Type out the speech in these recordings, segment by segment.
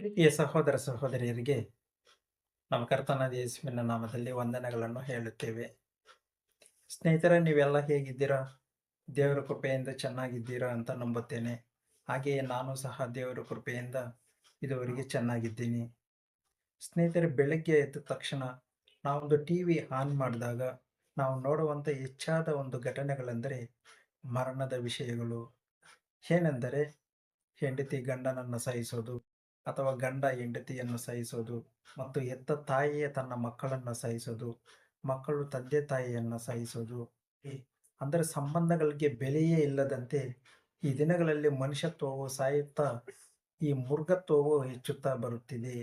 ಪ್ರೀತಿಯ ಸಹೋದರ ಸಹೋದರಿಯರಿಗೆ ನಮ್ಮ ಕರ್ತನಾದ ಯೇಸುವಿನ ನಾಮದಲ್ಲಿ ವಂದನೆಗಳನ್ನು ಹೇಳುತ್ತೇವೆ. ಸ್ನೇಹಿತರೆ, ನೀವೆಲ್ಲ ಹೇಗಿದ್ದೀರಾ? ದೇವರ ಕೃಪೆಯಿಂದ ಚೆನ್ನಾಗಿದ್ದೀರಾ ಅಂತ ನಂಬುತ್ತೇನೆ. ಹಾಗೆಯೇ ನಾನು ಸಹ ದೇವರ ಕೃಪೆಯಿಂದ ಇದುವರೆಗೆ ಚೆನ್ನಾಗಿದ್ದೀನಿ. ಸ್ನೇಹಿತರೆ, ಬೆಳಗ್ಗೆ ಎದ್ದ ತಕ್ಷಣ ನಾವೊಂದು ಟಿ ವಿ ಆನ್ ಮಾಡಿದಾಗ ನಾವು ನೋಡುವಂಥ ಹೆಚ್ಚಾದ ಒಂದು ಘಟನೆಗಳೆಂದರೆ ಮರಣದ ವಿಷಯಗಳು. ಏನೆಂದರೆ, ಹೆಂಡತಿ ಗಂಡನನ್ನು ಸಹಿಸೋದು ಅಥವಾ ಗಂಡ, ಹೆಂಡತಿಯನ್ನು ಸಹಿಸೋದು ಮತ್ತು ಹೆತ್ತ ತಾಯಿಯೇ ತನ್ನ ಮಕ್ಕಳನ್ನು ಸಹಿಸೋದು, ಮಕ್ಕಳು ತಂದೆ ತಾಯಿಯನ್ನು ಸಹಿಸೋದು. ಅಂದರೆ ಸಂಬಂಧಗಳಿಗೆ ಬೆಲೆಯೇ ಇಲ್ಲದಂತೆ ಈ ದಿನಗಳಲ್ಲಿ ಮನುಷ್ಯತ್ವವು ಸಾಯುತ್ತಾ ಈ ಮೃಗತ್ವವು ಹೆಚ್ಚುತ್ತಾ ಬರುತ್ತಿದೆ.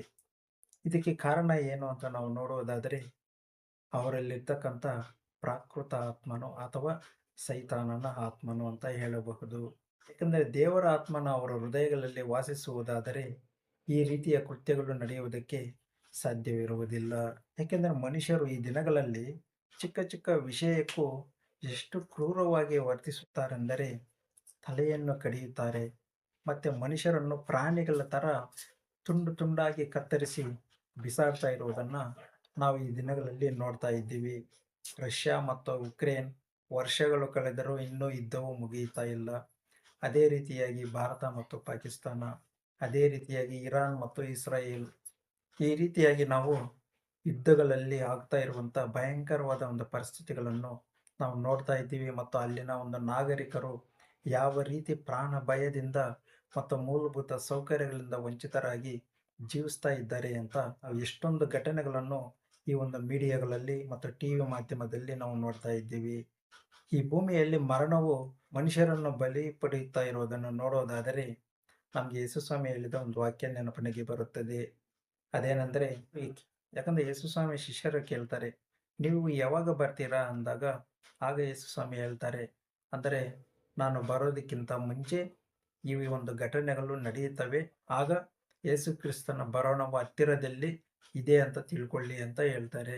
ಇದಕ್ಕೆ ಕಾರಣ ಏನು ಅಂತ ನಾವು ನೋಡುವುದಾದರೆ ಅವರಲ್ಲಿರ್ತಕ್ಕಂಥ ಪ್ರಾಕೃತ ಆತ್ಮನು ಅಥವಾ ಸೈತಾನನ ಆತ್ಮನು ಅಂತ ಹೇಳಬಹುದು. ಯಾಕಂದರೆ ದೇವರ ಆತ್ಮನ ಅವರ ಹೃದಯಗಳಲ್ಲಿ ವಾಸಿಸುವುದಾದರೆ ಈ ರೀತಿಯ ಕೃತ್ಯಗಳು ನಡೆಯುವುದಕ್ಕೆ ಸಾಧ್ಯವಿರುವುದಿಲ್ಲ. ಯಾಕೆಂದರೆ ಮನುಷ್ಯರು ಈ ದಿನಗಳಲ್ಲಿ ಚಿಕ್ಕ ಚಿಕ್ಕ ವಿಷಯಕ್ಕೂ ಎಷ್ಟು ಕ್ರೂರವಾಗಿ ವರ್ತಿಸುತ್ತಾರೆಂದರೆ ತಲೆಯನ್ನು ಕಡಿಯುತ್ತಾರೆ. ಮತ್ತು ಮನುಷ್ಯರನ್ನು ಪ್ರಾಣಿಗಳ ಥರ ತುಂಡು ತುಂಡಾಗಿ ಕತ್ತರಿಸಿ ಬಿಸಾಡ್ತಾ ಇರುವುದನ್ನು ನಾವು ಈ ದಿನಗಳಲ್ಲಿ ನೋಡ್ತಾ ಇದ್ದೀವಿ. ರಷ್ಯಾ ಮತ್ತು ಉಕ್ರೇನ್ ವರ್ಷಗಳು ಕಳೆದರೂ ಇನ್ನೂ ಯುದ್ಧವು ಮುಗಿಯುತ್ತಾ ಇಲ್ಲ. ಅದೇ ರೀತಿಯಾಗಿ ಭಾರತ ಮತ್ತು ಪಾಕಿಸ್ತಾನ ಅದೇ ರೀತಿಯಾಗಿ ಇರಾನ್ ಮತ್ತು ಇಸ್ರಾಯೇಲ್ ಈ ರೀತಿಯಾಗಿ ನಾವು ಯುದ್ಧಗಳಲ್ಲಿ ಆಗ್ತಾ ಇರುವಂಥ ಭಯಂಕರವಾದ ಒಂದು ಪರಿಸ್ಥಿತಿಗಳನ್ನು ನಾವು ನೋಡ್ತಾ ಇದ್ದೀವಿ ಮತ್ತು ಅಲ್ಲಿನ ಒಂದು ನಾಗರಿಕರು ಯಾವ ರೀತಿ ಪ್ರಾಣ ಭಯದಿಂದ ಮತ್ತು ಮೂಲಭೂತ ಸೌಕರ್ಯಗಳಿಂದ ವಂಚಿತರಾಗಿ ಜೀವಿಸ್ತಾ ಇದ್ದಾರೆ ಅಂತ ಎಷ್ಟೊಂದು ಘಟನೆಗಳನ್ನು ಈ ಒಂದು ಮೀಡಿಯಾಗಳಲ್ಲಿ ಮತ್ತು ಟಿ ವಿ ಮಾಧ್ಯಮದಲ್ಲಿ ನಾವು ನೋಡ್ತಾ ಇದ್ದೀವಿ. ಈ ಭೂಮಿಯಲ್ಲಿ ಮರಣವು ಮನುಷ್ಯರನ್ನು ಬಲಿ ಪಡೆಯುತ್ತಾ ಇರುವುದನ್ನು ನೋಡೋದಾದರೆ ನಮಗೆ ಯೇಸುಸ್ವಾಮಿ ಹೇಳಿದ ಒಂದು ವಾಕ್ಯ ನೆನಪಣೆಗೆ ಬರುತ್ತದೆ. ಅದೇನೆಂದರೆ ಯಾಕಂದ್ರೆ ಯೇಸುಸ್ವಾಮಿ ಶಿಷ್ಯರು ಕೇಳ್ತಾರೆ, ನೀವು ಯಾವಾಗ ಬರ್ತೀರಾ? ಅಂದಾಗ, ಆಗ ಯೇಸುಸ್ವಾಮಿ ಹೇಳ್ತಾರೆ, ಅಂದರೆ ನಾನು ಬರೋದಕ್ಕಿಂತ ಮುಂಚೆ ಈ ಒಂದು ಘಟನೆಗಳು ನಡೆಯುತ್ತವೆ. ಆಗ ಯೇಸು ಕ್ರಿಸ್ತನ ಬರೋಣವ ಹತ್ತಿರದಲ್ಲಿ ಇದೆ ಅಂತ ತಿಳ್ಕೊಳ್ಳಿ ಅಂತ ಹೇಳ್ತಾರೆ.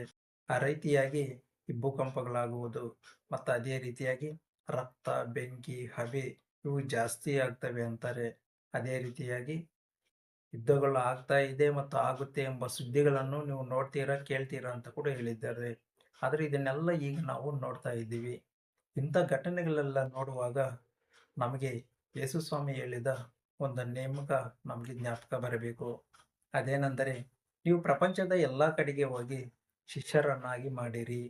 ಆ ರೀತಿಯಾಗಿ ಈ ಭೂಕಂಪಗಳಾಗುವುದು, ಮತ್ತು ಅದೇ ರೀತಿಯಾಗಿ ರಕ್ತ, ಬೆಂಕಿ ಹಬೆ ಇವು ಜಾಸ್ತಿ ಆಗ್ತವೆ ಅಂತಾರೆ. ಅದೇ ರೀತಿಯಾಗಿ ಯುದ್ಧಗಳು ಆಗ್ತಾ ಇದೆ ಮತ್ತು ಆಗುತ್ತೆ ಎಂಬ ಸುದ್ದಿಗಳನ್ನು ನೀವು ನೋಡ್ತೀರಾ ಕೇಳ್ತೀರಾ ಅಂತ ಕೂಡ ಹೇಳಿದ್ದಾರೆ. ಆದರೆ ಇದನ್ನೆಲ್ಲ ಈಗ ನಾವು ನೋಡ್ತಾ ಇದ್ದೀವಿ. ಇಂಥ ಘಟನೆಗಳೆಲ್ಲ ನೋಡುವಾಗ ನಮಗೆ ಯೇಸುಸ್ವಾಮಿ ಹೇಳಿದ ಒಂದು ನೇಮಕ ನಮಗೆ ಜ್ಞಾಪಕ ಬರಬೇಕು. ಅದೇನೆಂದರೆ ನೀವು ಪ್ರಪಂಚದ ಎಲ್ಲ ಕಡೆಗೆ ಹೋಗಿ ಶಿಷ್ಯರನ್ನಾಗಿ ಮಾಡಿರಿ.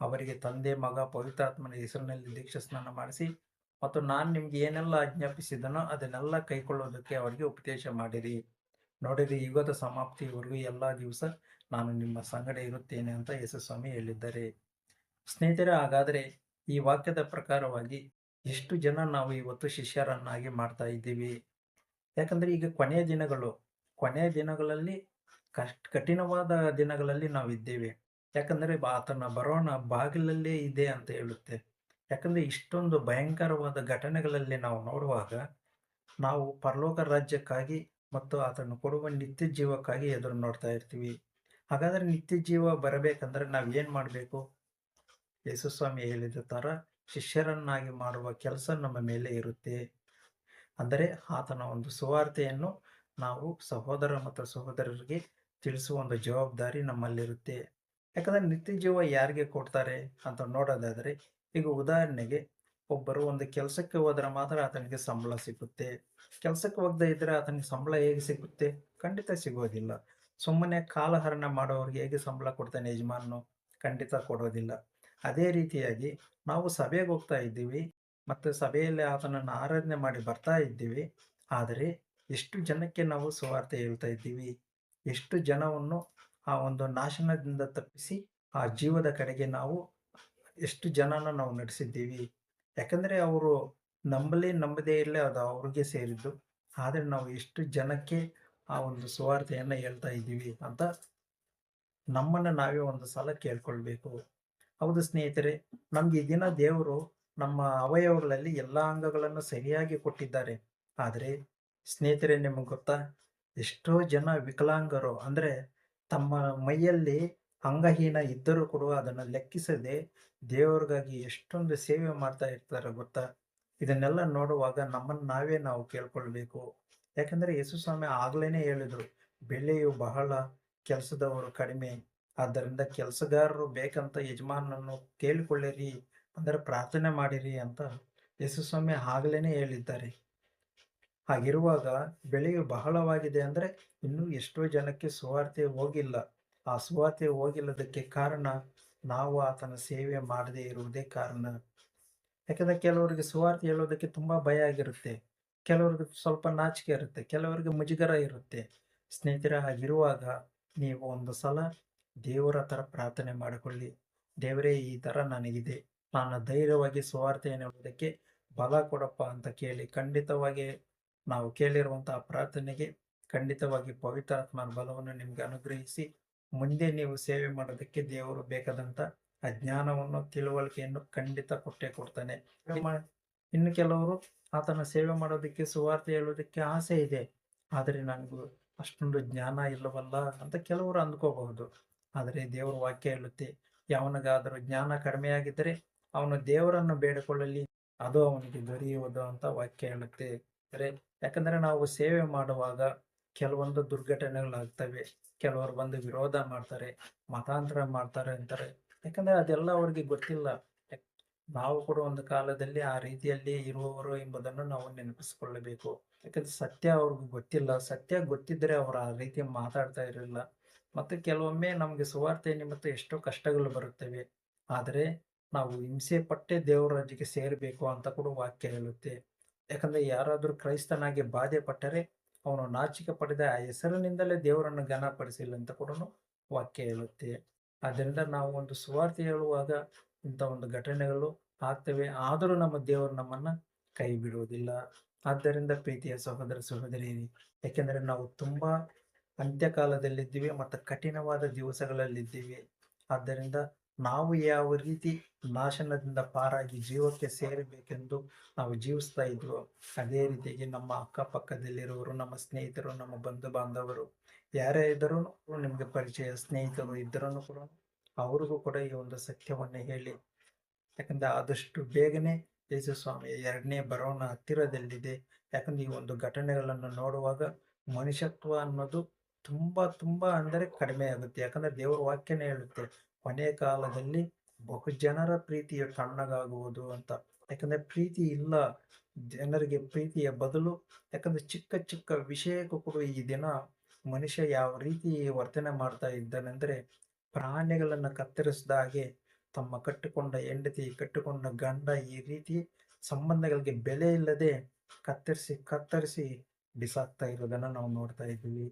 ಅವರಿಗೆ ತಂದೆ, ಮಗ ಪವಿತ್ರಾತ್ಮನ ಹೆಸರಿನಲ್ಲಿ ದೀಕ್ಷಾ ಸ್ನಾನ ಮಾಡಿಸಿ ಮತ್ತು ನಾನು ನಿಮ್ಗೆ ಏನೆಲ್ಲ ಆಜ್ಞಾಪಿಸಿದನೋ ಅದನ್ನೆಲ್ಲ ಕೈಕೊಳ್ಳೋದಕ್ಕೆ ಅವರಿಗೆ ಉಪದೇಶ ಮಾಡಿರಿ. ನೋಡಿರಿ, ಯುಗದ ಸಮಾಪ್ತಿಯವರೆಗೂ ಎಲ್ಲ ದಿವಸ ನಾನು ನಿಮ್ಮ ಸಂಗಡ ಇರುತ್ತೇನೆ ಅಂತ ಯೇಸುಸ್ವಾಮಿ ಹೇಳಿದ್ದಾರೆ. ಸ್ನೇಹಿತರೆ, ಹಾಗಾದರೆ ಈ ವಾಕ್ಯದ ಪ್ರಕಾರವಾಗಿ ಎಷ್ಟು ಜನ ನಾವು ಇವತ್ತು ಶಿಷ್ಯರನ್ನಾಗಿ ಮಾಡ್ತಾ ಇದ್ದೀವಿ? ಯಾಕಂದರೆ ಈಗ ಕೊನೆಯ ದಿನಗಳು, ಕೊನೆಯ ದಿನಗಳಲ್ಲಿ ಕಷ್ಟ, ಕಠಿಣವಾದ ದಿನಗಳಲ್ಲಿ ನಾವು ಇದ್ದೇವೆ ಯಾಕಂದರೆ ಆತನ ಬರೋಣ ಬಾಗಿಲಲ್ಲೇ ಇದೆ ಅಂತ ಹೇಳುತ್ತೆ. ಯಾಕಂದರೆ ಇಷ್ಟೊಂದು ಭಯಂಕರವಾದ ಘಟನೆಗಳಲ್ಲಿ ನಾವು ನೋಡುವಾಗ, ನಾವು ಪರಲೋಕ ರಾಜ್ಯಕ್ಕಾಗಿ ಮತ್ತು ಅದನ್ನು ಕೊಡುವ ನಿತ್ಯ ಜೀವಕ್ಕಾಗಿ ಎದುರು ನೋಡ್ತಾ ಇರ್ತೀವಿ. ಹಾಗಾದರೆ ನಿತ್ಯ ಜೀವ ಬರಬೇಕಂದ್ರೆ ನಾವು ಏನು ಮಾಡಬೇಕು? ಯೇಸುಸ್ವಾಮಿ ಹೇಳಿದ ಥರ ಶಿಷ್ಯರನ್ನಾಗಿ ಮಾಡುವ ಕೆಲಸ ನಮ್ಮ ಮೇಲೆ ಇರುತ್ತೆ. ಅಂದರೆ ಆತನ ಒಂದು ಸುವಾರ್ತೆಯನ್ನು ನಾವು ಸಹೋದರ ಮತ್ತು ಸಹೋದರರಿಗೆ ತಿಳಿಸುವ ಒಂದು ಜವಾಬ್ದಾರಿ ನಮ್ಮಲ್ಲಿರುತ್ತೆ. ಯಾಕಂದರೆ ನಿತ್ಯ ಜೀವ ಯಾರಿಗೆ ಕೊಡ್ತಾರೆ ಅಂತ ನೋಡೋದಾದರೆ ಈಗ ಉದಾಹರಣೆಗೆ ಒಬ್ಬರು ಒಂದು ಕೆಲಸಕ್ಕೆ ಹೋದ್ರೆ ಮಾತ್ರ ಆತನಿಗೆ ಸಂಬಳ ಸಿಗುತ್ತೆ. ಕೆಲಸಕ್ಕೆ ಹೋಗದೆ ಇದ್ದರೆ ಆತನಿಗೆ ಸಂಬಳ ಹೇಗೆ ಸಿಗುತ್ತೆ? ಖಂಡಿತ ಸಿಗೋದಿಲ್ಲ. ಸುಮ್ಮನೆ ಕಾಲಹರಣ ಮಾಡೋರಿಗೆ ಹೇಗೆ ಸಂಬಳ ಕೊಡ್ತಾನೆ ಯಜಮಾನನು? ಖಂಡಿತ ಕೊಡೋದಿಲ್ಲ. ಅದೇ ರೀತಿಯಾಗಿ ನಾವು ಸಭೆಗೆ ಹೋಗ್ತಾ ಇದ್ದೀವಿ ಮತ್ತು ಸಭೆಯಲ್ಲಿ ಆತನನ್ನು ಆರಾಧನೆ ಮಾಡಿ ಬರ್ತಾ ಇದ್ದೀವಿ. ಆದರೆ ಎಷ್ಟು ಜನಕ್ಕೆ ನಾವು ಸುವಾರ್ತೆ ಹೇಳ್ತಾ ಇದ್ದೀವಿ? ಎಷ್ಟು ಜನವನ್ನು ಆ ಒಂದು ನಾಶನದಿಂದ ತಪ್ಪಿಸಿ ಆ ಜೀವದ ಕಡೆಗೆ ನಾವು ಎಷ್ಟು ಜನನ ನಾವು ನಡೆಸಿದ್ದೀವಿ. ಯಾಕಂದರೆ ಅವರು ನಂಬಲೇ ನಂಬದೇ ಇರಲಿ, ಅದು ಅವ್ರಿಗೆ ಸೇರಿದ್ದು. ಆದರೆ ನಾವು ಎಷ್ಟು ಜನಕ್ಕೆ ಆ ಒಂದು ಸುವಾರ್ತೆಯನ್ನು ಹೇಳ್ತಾ ಇದ್ದೀವಿ ಅಂತ ನಮ್ಮನ್ನು ನಾವೇ ಒಂದು ಸಲ ಕೇಳ್ಕೊಳ್ಬೇಕು. ಹೌದು ಸ್ನೇಹಿತರೆ, ನಮ್ಗೆ ಈ ದಿನ ದೇವರು ನಮ್ಮ ಅವಯವಗಳಲ್ಲಿ ಎಲ್ಲ ಅಂಗಗಳನ್ನು ಸರಿಯಾಗಿ ಕೊಟ್ಟಿದ್ದಾರೆ. ಆದರೆ ಸ್ನೇಹಿತರೆ, ನಿಮಗೆ ಗೊತ್ತಾ? ಎಷ್ಟೋ ಜನ ವಿಕಲಾಂಗರು ಅಂದರೆ ತಮ್ಮ ಮೈಯಲ್ಲಿ ಅಂಗಹೀನ ಇದ್ದರೂ ಕೂಡ ಅದನ್ನು ಲೆಕ್ಕಿಸದೆ ದೇವರಿಗಾಗಿ ಎಷ್ಟೊಂದು ಸೇವೆ ಮಾಡ್ತಾ ಇರ್ತಾರೆ ಗೊತ್ತಾ? ಇದನ್ನೆಲ್ಲ ನೋಡುವಾಗ ನಮ್ಮನ್ನು ನಾವೇ ನಾವು ಕೇಳ್ಕೊಳ್ಬೇಕು. ಯಾಕಂದರೆ ಯೇಸು ಸ್ವಾಮಿ ಹೇಳಿದರು, ಬೆಲೆಯು ಬಹಳ ಕೆಲಸದವರು ಕಡಿಮೆ. ಆದ್ದರಿಂದ ಕೆಲಸಗಾರರು ಬೇಕಂತ ಯಜಮಾನನನ್ನು ಕೇಳಿಕೊಳ್ಳಿರಿ, ಅಂದರೆ ಪ್ರಾರ್ಥನೆ ಮಾಡಿರಿ ಅಂತ ಯೇಸು ಸ್ವಾಮಿ ಆಗ್ಲೇನೆ ಹೇಳಿದ್ದಾರೆ. ಹಾಗಿರುವಾಗ ಬೆಳೆಯು ಬಹಳವಾಗಿದೆ ಅಂದರೆ ಇನ್ನೂ ಎಷ್ಟೋ ಜನಕ್ಕೆ ಸುವಾರ್ತೆ ಹೋಗಿಲ್ಲ. ಆ ಸುವಾರ್ತೆ ಹೋಗಿಲ್ಲದಕ್ಕೆ ಕಾರಣ ನಾವು ಆತನ ಸೇವೆ ಮಾಡದೇ ಇರುವುದೇ ಕಾರಣ. ಯಾಕಂದ್ರೆ ಕೆಲವರಿಗೆ ಸುವಾರ್ತೆ ಹೇಳೋದಕ್ಕೆ ತುಂಬಾ ಭಯ ಆಗಿರುತ್ತೆ. ಕೆಲವರಿಗೆ ಸ್ವಲ್ಪ ನಾಚಿಕೆ ಇರುತ್ತೆ. ಕೆಲವರಿಗೆ ಮುಜುಗರ ಇರುತ್ತೆ. ಸ್ನೇಹಿತರ, ಹಾಗಿರುವಾಗ ನೀವು ಒಂದು ಸಲ ದೇವರ ಥರ ಪ್ರಾರ್ಥನೆ ಮಾಡಿಕೊಳ್ಳಿ. ದೇವರೇ, ಈ ಥರ ನನಗಿದೆ. ನಾನು ಧೈರ್ಯವಾಗಿ ಸುವಾರ್ತೆ ಹೇಳೋದಕ್ಕೆ ಬಲ ಕೊಡಪ್ಪ ಅಂತ ಕೇಳಿ ಖಂಡಿತವಾಗಿ ನಾವು ಕೇಳಿರುವಂತಹ ಪ್ರಾರ್ಥನೆಗೆ ಖಂಡಿತವಾಗಿ ಪವಿತ್ರಾತ್ಮನ ಬಲವನ್ನು ನಿಮ್ಗೆ ಅನುಗ್ರಹಿಸಿ ಮುಂದೆ ನೀವು ಸೇವೆ ಮಾಡೋದಕ್ಕೆ ದೇವರು ಬೇಕಾದಂತ ಅಜ್ಞಾನವನ್ನು ಜ್ಞಾನವನ್ನು, ತಿಳುವಳಿಕೆಯನ್ನು ಖಂಡಿತ ಕೊಟ್ಟೆ ಕೊಡ್ತಾನೆ. ಇನ್ನು ಕೆಲವರು ಆತನ ಸೇವೆ ಮಾಡೋದಕ್ಕೆ, ಸುವಾರ್ತೆ ಹೇಳೋದಕ್ಕೆ ಆಸೆ ಇದೆ. ಆದರೆ ನನಗೂ ಅಷ್ಟೊಂದು ಜ್ಞಾನ ಇಲ್ಲವಲ್ಲ ಅಂತ ಕೆಲವರು ಅಂದ್ಕೋಬಹುದು. ಆದರೆ ದೇವರ ವಾಕ್ಯ ಹೇಳುತ್ತೆ, ಯಾವನಿಗಾದರೂ ಜ್ಞಾನ ಕಡಿಮೆಯಾಗಿದ್ದರೆ ಅವನು ದೇವರನ್ನು ಬೇಡಿಕೊಳ್ಳಲಿ, ಅದು ಅವನಿಗೆ ದೊರೆಯುವುದು ಅಂತ ವಾಕ್ಯ ಹೇಳುತ್ತೆ. ಯಾಕಂದ್ರೆ ನಾವು ಸೇವೆ ಮಾಡುವಾಗ ಕೆಲವೊಂದು ದುರ್ಘಟನೆಗಳಾಗ್ತವೆ. ಕೆಲವರು ಬಂದು ವಿರೋಧ ಮಾಡ್ತಾರೆ, ಮತಾಂತರ ಮಾಡ್ತಾರೆ ಅಂತಾರೆ. ಯಾಕಂದ್ರೆ ಅದೆಲ್ಲ ಅವ್ರಿಗೆ ಗೊತ್ತಿಲ್ಲ. ನಾವು ಕೂಡ ಒಂದು ಕಾಲದಲ್ಲಿ ಆ ರೀತಿಯಲ್ಲಿ ಇರುವವರು ಎಂಬುದನ್ನು ನಾವು ನೆನಪಿಸಿಕೊಳ್ಳಬೇಕು. ಯಾಕಂದ್ರೆ ಸತ್ಯ ಅವ್ರಿಗೆ ಗೊತ್ತಿಲ್ಲ. ಸತ್ಯ ಗೊತ್ತಿದ್ರೆ ಅವರು ಆ ರೀತಿ ಮಾತಾಡ್ತಾ ಇರಲಿಲ್ಲ. ಮತ್ತೆ ಕೆಲವೊಮ್ಮೆ ನಮಗೆ ಸುವಾರ್ತೆ ನಿಮಿತ್ತ ಎಷ್ಟೋ ಕಷ್ಟಗಳು ಬರುತ್ತವೆ. ಆದರೆ ನಾವು ಹಿಂಸೆ ಪಟ್ಟೆ ದೇವರ ರಾಜ್ಯಕ್ಕೆ ಸೇರಬೇಕು ಅಂತ ಕೂಡ ವಾಕ್ಯ ಹೇಳುತ್ತೆ. ಯಾಕಂದ್ರೆ ಯಾರಾದರೂ ಕ್ರೈಸ್ತನಾಗಿ ಬಾಧೆ ಪಟ್ಟರೆ ಅವನು ನಾಚಿಕೆ ಪಡೆದ ಹೆಸರಿನಿಂದಲೇ ದೇವರನ್ನು ಘನಪಡಿಸಿಲ್ಲ ಅಂತ ಕೂಡ ವಾಕ್ಯ ಹೇಳುತ್ತೆ. ಆದ್ದರಿಂದ ನಾವು ಒಂದು ಸುವಾರ್ತೆ ಹೇಳುವಾಗ ಇಂಥ ಒಂದು ಘಟನೆಗಳು ಆಗ್ತವೆ. ಆದರೂ ನಮ್ಮ ದೇವರು ನಮ್ಮನ್ನ ಕೈ ಬಿಡುವುದಿಲ್ಲ. ಆದ್ದರಿಂದ ಪ್ರೀತಿಯ ಸಹೋದರ ಸಹೋದರಿಯರಿ, ಯಾಕೆಂದರೆ ನಾವು ತುಂಬಾ ಅಂತ್ಯಕಾಲದಲ್ಲಿದ್ದೀವಿ ಮತ್ತು ಕಠಿಣವಾದ ದಿವಸಗಳಲ್ಲಿದ್ದೀವಿ. ಆದ್ದರಿಂದ ನಾವು ಯಾವ ರೀತಿ ನಾಶನದಿಂದ ಪಾರಾಗಿ ಜೀವಕ್ಕೆ ಸೇರಬೇಕೆಂದು ನಾವು ಜೀವಿಸ್ತಾ ಇದ್ವು, ಅದೇ ರೀತಿಯಾಗಿ ನಮ್ಮ ಅಕ್ಕಪಕ್ಕದಲ್ಲಿರುವವರು ನಮ್ಮ ಸ್ನೇಹಿತರು, ನಮ್ಮ ಬಂಧು ಬಾಂಧವರು ಯಾರೇ ಇದ್ದರೂ ನಿಮಗೆ ಪರಿಚಯ ಸ್ನೇಹಿತರು ಇದ್ದರೂ ಕೂಡ ಅವ್ರಿಗೂ ಕೂಡ ಈ ಒಂದು ಸತ್ಯವನ್ನು ಹೇಳಿ. ಯಾಕಂದ್ರೆ ಆದಷ್ಟು ಬೇಗನೆ ಯೇಸು ಸ್ವಾಮಿ ಎರಡನೇ ಬರೋಣ ಹತ್ತಿರದಲ್ಲಿದೆ. ಯಾಕಂದ್ರೆ ಈ ಒಂದು ಘಟನೆಗಳನ್ನು ನೋಡುವಾಗ ಮನುಷ್ಯತ್ವ ಅನ್ನೋದು ತುಂಬಾ ತುಂಬಾ ಅಂದರೆ ಕಡಿಮೆ ಆಗುತ್ತೆ. ಯಾಕಂದ್ರೆ ದೇವರ ವಾಕ್ಯನೇ ಹೇಳುತ್ತೆ ಕೊನೆಯ ಕಾಲದಲ್ಲಿ ಬಹು ಜನರ ಪ್ರೀತಿಯ ತಣ್ಣಗಾಗುವುದು ಅಂತ. ಯಾಕಂದ್ರೆ ಪ್ರೀತಿ ಇಲ್ಲ, ಜನರಿಗೆ ಪ್ರೀತಿಯ ಬದಲು, ಯಾಕಂದ್ರೆ ಚಿಕ್ಕ ಚಿಕ್ಕ ವಿಷಯಕ್ಕೂ ಕೂಡ ಈ ದಿನ ಮನುಷ್ಯ ಯಾವ ರೀತಿ ವರ್ತನೆ ಮಾಡ್ತಾ ಇದ್ದಾನೆಂದ್ರೆ ಪ್ರಾಣಿಗಳನ್ನು ಕತ್ತರಿಸಿದ ಹಾಗೆ ತಮ್ಮ ಕಟ್ಟಿಕೊಂಡ ಹೆಂಡತಿ, ಕಟ್ಟಿಕೊಂಡ ಗಂಡ ಈ ರೀತಿ ಸಂಬಂಧಗಳಿಗೆ ಬೆಲೆ ಇಲ್ಲದೆ ಕತ್ತರಿಸಿ ಕತ್ತರಿಸಿ ಬಿಸಾಕ್ತಾ ಇರೋದನ್ನ ನಾವು ನೋಡ್ತಾ ಇದ್ದೀವಿ.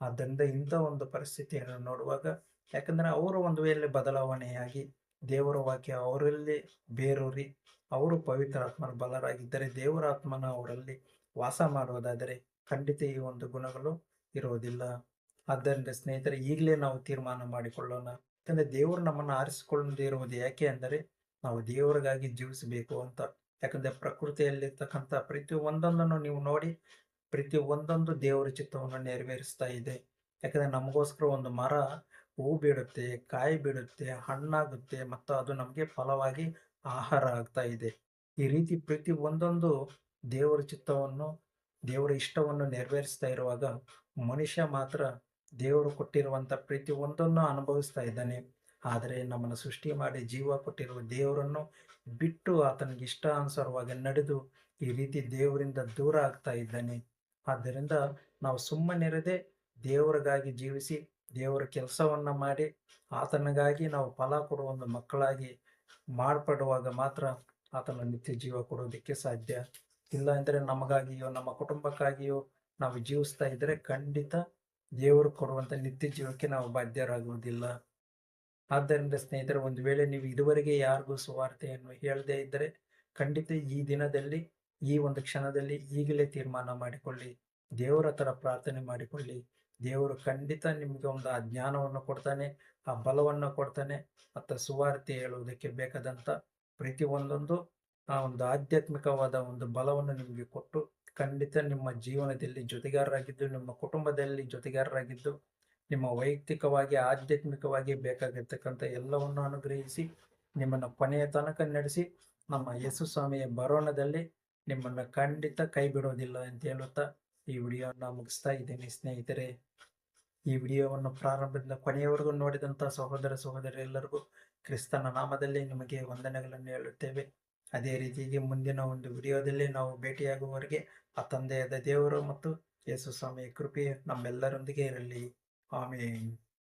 ಆದ್ದರಿಂದ ಇಂಥ ಒಂದು ಪರಿಸ್ಥಿತಿಯನ್ನು ನೋಡುವಾಗ ಯಾಕಂದ್ರೆ ಅವರು ಒಂದು ವೇಳೆ ಬದಲಾವಣೆಯಾಗಿ ದೇವರ ವಾಕ್ಯ ಅವರಲ್ಲಿ ಬೇರೂರಿ, ಅವರು ಪವಿತ್ರಾತ್ಮನ ಬಲರಾಗಿದ್ದರೆ ದೇವರ ಆತ್ಮನ ಅವರಲ್ಲಿ ವಾಸ ಮಾಡುವುದಾದರೆ ಖಂಡಿತ ಈ ಒಂದು ಗುಣಗಳು ಇರುವುದಿಲ್ಲ. ಆದ್ದರಿಂದ ಸ್ನೇಹಿತರೆ, ಈಗಲೇ ನಾವು ತೀರ್ಮಾನ ಮಾಡಿಕೊಳ್ಳೋಣ. ಯಾಕಂದ್ರೆ ದೇವರು ನಮ್ಮನ್ನು ಆರಿಸಿಕೊಳ್ಳದಿರುವುದು ಯಾಕೆ ಅಂದರೆ ನಾವು ದೇವರಿಗಾಗಿ ಜೀವಿಸಬೇಕು ಅಂತ. ಯಾಕಂದ್ರೆ ಪ್ರಕೃತಿಯಲ್ಲಿರ್ತಕ್ಕಂಥ ಪ್ರತಿ ಒಂದೊಂದನ್ನು ನೀವು ನೋಡಿ ಪ್ರತಿ ಒಂದೊಂದು ದೇವರ ಚಿತ್ತವನ್ನು ನೆರವೇರಿಸ್ತಾ ಇದೆ. ಯಾಕಂದರೆ ನಮಗೋಸ್ಕರ ಒಂದು ಮರ ಹೂ ಬಿಡುತ್ತೆ, ಕಾಯಿ ಬಿಡುತ್ತೆ, ಹಣ್ಣಾಗುತ್ತೆ, ಮತ್ತು ಅದು ನಮಗೆ ಫಲವಾಗಿ ಆಹಾರ ಆಗ್ತಾ ಇದೆ. ಈ ರೀತಿ ಪ್ರತಿ ಒಂದೊಂದು ದೇವರ ಚಿತ್ತವನ್ನು, ದೇವರ ಇಷ್ಟವನ್ನು ನೆರವೇರಿಸ್ತಾ ಇರುವಾಗ ಮನುಷ್ಯ ಮಾತ್ರ ದೇವರು ಕೊಟ್ಟಿರುವಂತ ಪ್ರತಿ ಒಂದನ್ನು ಅನುಭವಿಸ್ತಾ ಇದ್ದಾನೆ. ಆದರೆ ನಮ್ಮನ್ನು ಸೃಷ್ಟಿ ಮಾಡಿ ಜೀವ ಕೊಟ್ಟಿರುವ ದೇವರನ್ನು ಬಿಟ್ಟು ಆತನಿಗೆ ಇಷ್ಟಾನುಸಾರವಾಗಿ ನಡೆದು ಈ ರೀತಿ ದೇವರಿಂದ ದೂರ ಆಗ್ತಾ ಇದ್ದಾನೆ. ಆದ್ದರಿಂದ ನಾವು ಸುಮ್ಮನಿರದೆ ದೇವರಿಗಾಗಿ ಜೀವಿಸಿ ದೇವರ ಕೆಲಸವನ್ನ ಮಾಡಿ ಆತನಿಗಾಗಿ ನಾವು ಫಲ ಕೊಡುವ ಒಂದು ಮಕ್ಕಳಾಗಿ ಮಾರ್ಪಡುವಾಗ ಮಾತ್ರ ಆತನ ನಿತ್ಯ ಜೀವ ಕೊಡೋದಕ್ಕೆ ಸಾಧ್ಯ. ಇಲ್ಲ ಅಂದರೆ ನಮಗಾಗಿಯೋ, ನಮ್ಮ ಕುಟುಂಬಕ್ಕಾಗಿಯೋ ನಾವು ಜೀವಿಸ್ತಾ ಇದ್ರೆ ಖಂಡಿತ ದೇವರು ಕೊಡುವಂತ ನಿತ್ಯ ಜೀವಕ್ಕೆ ನಾವು ಬಾಧ್ಯರಾಗುವುದಿಲ್ಲ. ಆದ್ದರಿಂದ ಸ್ನೇಹಿತರೆ, ಒಂದು ವೇಳೆ ನೀವು ಇದುವರೆಗೆ ಯಾರಿಗೂ ಸುವಾರ್ತೆಯನ್ನು ಹೇಳದೇ ಇದ್ದರೆ ಖಂಡಿತ ಈ ದಿನದಲ್ಲಿ ಈ ಒಂದು ಕ್ಷಣದಲ್ಲಿ ಈಗಲೇ ತೀರ್ಮಾನ ಮಾಡಿಕೊಳ್ಳಿ. ದೇವರ ಹತ್ರ ಪ್ರಾರ್ಥನೆ ಮಾಡಿಕೊಳ್ಳಿ. ದೇವರು ಖಂಡಿತ ನಿಮಗೆ ಒಂದು ಆ ಜ್ಞಾನವನ್ನು ಕೊಡ್ತಾನೆ, ಆ ಬಲವನ್ನು ಕೊಡ್ತಾನೆ, ಮತ್ತು ಸುವಾರ್ತೆ ಹೇಳುವುದಕ್ಕೆ ಬೇಕಾದಂಥ ಪ್ರತಿ ಒಂದೊಂದು ಆ ಒಂದು ಆಧ್ಯಾತ್ಮಿಕವಾದ ಒಂದು ಬಲವನ್ನು ನಿಮಗೆ ಕೊಟ್ಟು, ಖಂಡಿತ ನಿಮ್ಮ ಜೀವನದಲ್ಲಿ ಜೊತೆಗಾರರಾಗಿದ್ದು, ನಿಮ್ಮ ಕುಟುಂಬದಲ್ಲಿ ಜೊತೆಗಾರರಾಗಿದ್ದು, ನಿಮ್ಮ ವೈಯಕ್ತಿಕವಾಗಿ, ಆಧ್ಯಾತ್ಮಿಕವಾಗಿ ಬೇಕಾಗಿರ್ತಕ್ಕಂಥ ಎಲ್ಲವನ್ನು ಅನುಗ್ರಹಿಸಿ, ನಿಮ್ಮನ್ನು ಕೊನೆಯ ತನಕ ನಡೆಸಿ, ನಮ್ಮ ಯೇಸು ಸ್ವಾಮಿಯ ಬರೋಣದಲ್ಲಿ ನಿಮ್ಮನ್ನು ಖಂಡಿತ ಕೈ ಬಿಡೋದಿಲ್ಲ ಅಂತ ಹೇಳುತ್ತಾ ಈ ವಿಡಿಯೋನ ಮುಗಿಸ್ತಾ ಇದ್ದೀನಿ ಸ್ನೇಹಿತರೆ. ಈ ವಿಡಿಯೋವನ್ನು ಪ್ರಾರಂಭದಿಂದ ಕೊನೆಯವರೆಗೂ ನೋಡಿದಂಥ ಸಹೋದರ ಸಹೋದರಿಯೆಲ್ಲರಿಗೂ ಕ್ರಿಸ್ತನ ನಾಮದಲ್ಲಿ ನಿಮಗೆ ವಂದನೆಗಳನ್ನು ಹೇಳುತ್ತೇವೆ. ಅದೇ ರೀತಿಯಾಗಿ ಮುಂದಿನ ಒಂದು ವಿಡಿಯೋದಲ್ಲಿ ನಾವು ಭೇಟಿಯಾಗುವವರೆಗೆ ಆ ತಂದೆಯಾದ ದೇವರು ಮತ್ತು ಯೇಸು ಸ್ವಾಮಿಯ ಕೃಪೆ ನಮ್ಮೆಲ್ಲರೊಂದಿಗೆ ಇರಲಿ. ಆಮೇನ್.